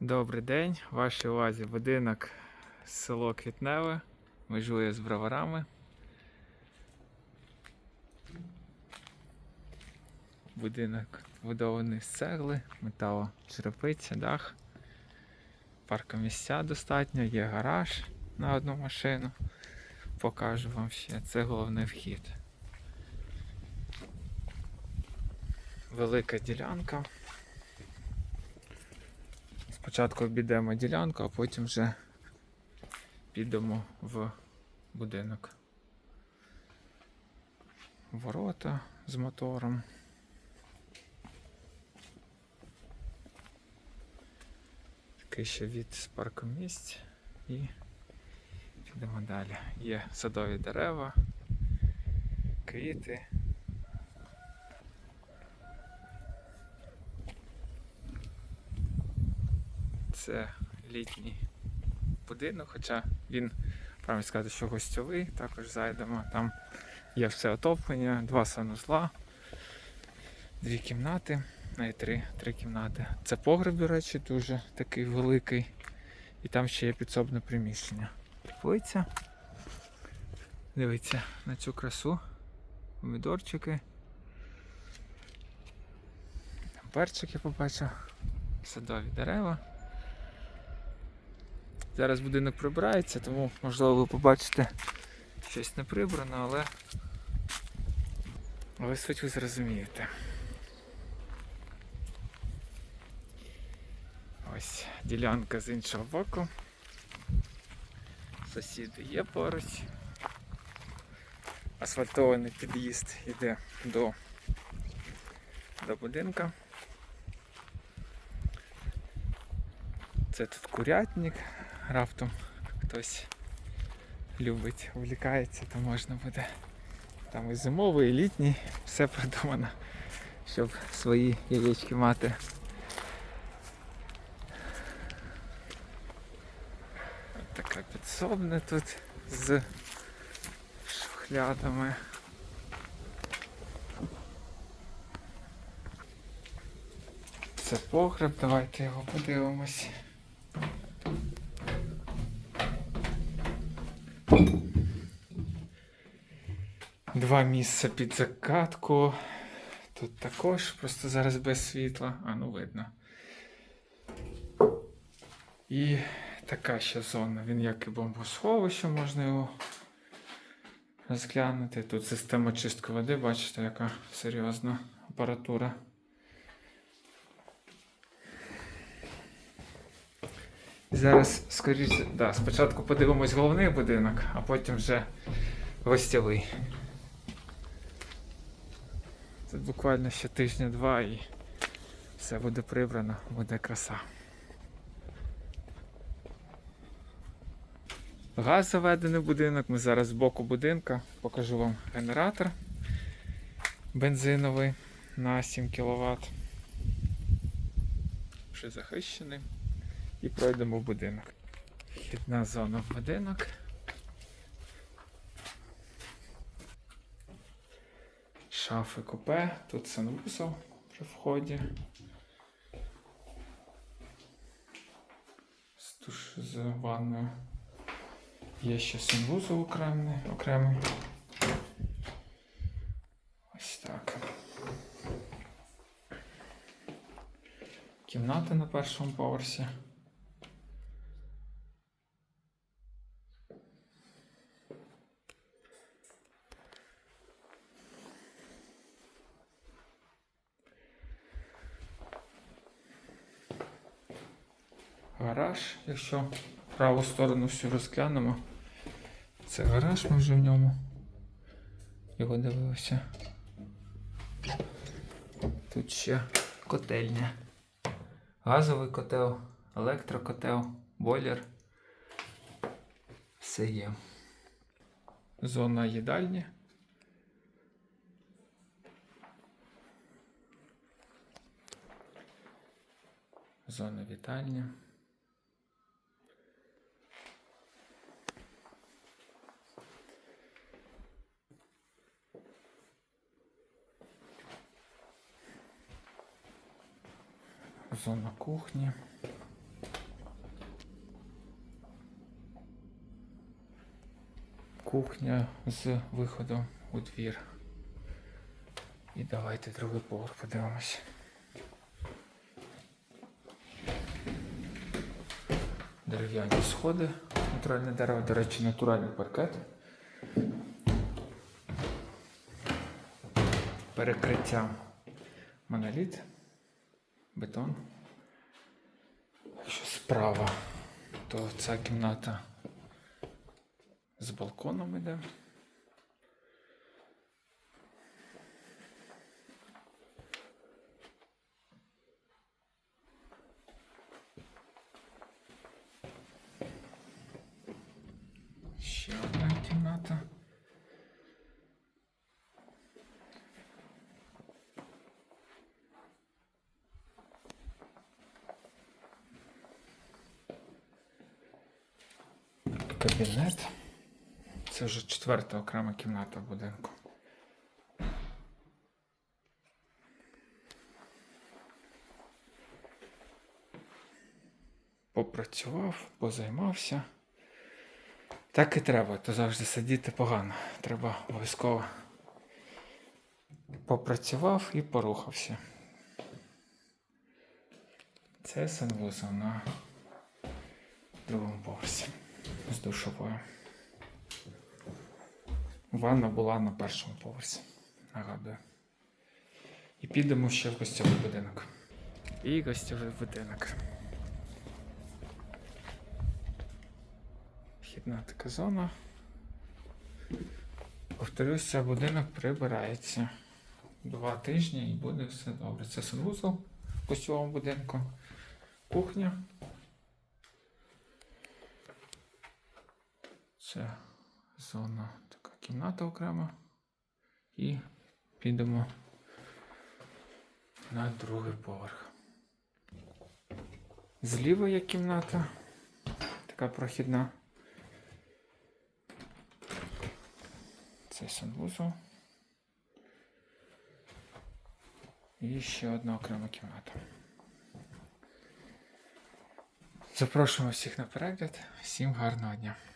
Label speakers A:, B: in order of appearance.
A: Добрий день, вашій увазі будинок село Квітневе, межує з броварами. Будинок будований з цегли, метало, черепиця, дах. Паркомісця достатньо, є гараж на одну машину. Покажу вам ще. Це головний вхід. Велика ділянка. Спочатку обійдемо ділянку, а потім вже підемо в будинок. Ворота з мотором. Такий ще від з паркомісць і підемо далі. Є садові дерева, квіти. Це літній будинок, хоча він, правильно сказати, що гостьовий, також зайдемо. Там є все отоплення, два санузла, дві кімнати, навіть три, три кімнати. Це погреб, до речі, дуже такий великий. І там ще є підсобне приміщення. Теплиця. Дивіться на цю красу. Помідорчики. Там перчики побачив. Садові дерева. Зараз будинок прибирається, тому можливо ви побачите щось не прибрано, але але суть ви зрозумієте. Ось ділянка з іншого боку. Сусіди є поруч. Асфальтований під'їзд йде до, до будинка. Це тут курятник, раптом хтось любить, увлікається, то можна буде. Там і зимовий, і літній, все придумано, щоб свої яєчки мати. От така підсобна тут з шухлядами. Це погреб, давайте його подивимось. Два місця під закатку. Тут також, просто зараз без світла. А, ну видно. І така ще зона. Він як і бомбосховище, можна його розглянути. Тут система чистки води, бачите, яка серйозна апаратура. Зараз, скоріше, да, спочатку подивимось головний будинок, а потім вже гостєвий. Тут буквально ще тижня-два і все буде прибрано, буде краса. Газ заведений в будинок. Ми зараз з боку будинка покажу вам генератор бензиновий на 7 кВт. Вже захищений. І пройдемо в будинок. Вхідна зона в будинок. Шафи купе, тут санвузол при вході. З душ з ванною. Є ще санвузол окремий. окремий. Ось так. Кімната на першому поверсі. Гараж, якщо праву сторону всю розглянемо. Це гараж, ми вже в ньому його дивилися. Тут ще котельня. Газовий котел, електрокотел, бойлер. Все є. Зона їдальні. Зона вітальні. зона кухні. Кухня з виходом у двір. І давайте другий поверх подивимось. Дерев'яні сходи, натуральне дерево, до речі, натуральний паркет. Перекриття моноліт бетон. Якщо справа, то ця кімната з балконом іде. Ще одна кімната. Кабінет. Це вже четверта окрема кімната в будинку. Попрацював, позаймався. Так і треба, то завжди сидіти погано. Треба обов'язково попрацював і порухався. Це санвузол на другому поверсі з душовою. Ванна була на першому поверсі. Нагадую. І підемо ще в гостьовий будинок. І гостьовий будинок. Вхідна така зона. Повторюся, будинок прибирається. Два тижні і буде все добре. Це санвузол в гостьовому будинку. Кухня. Це зона, така кімната окрема. І підемо на другий поверх. Зліва є кімната, така прохідна. Це санвузол. І ще одна окрема кімната. Запрошуємо всіх на перегляд. Всім гарного дня!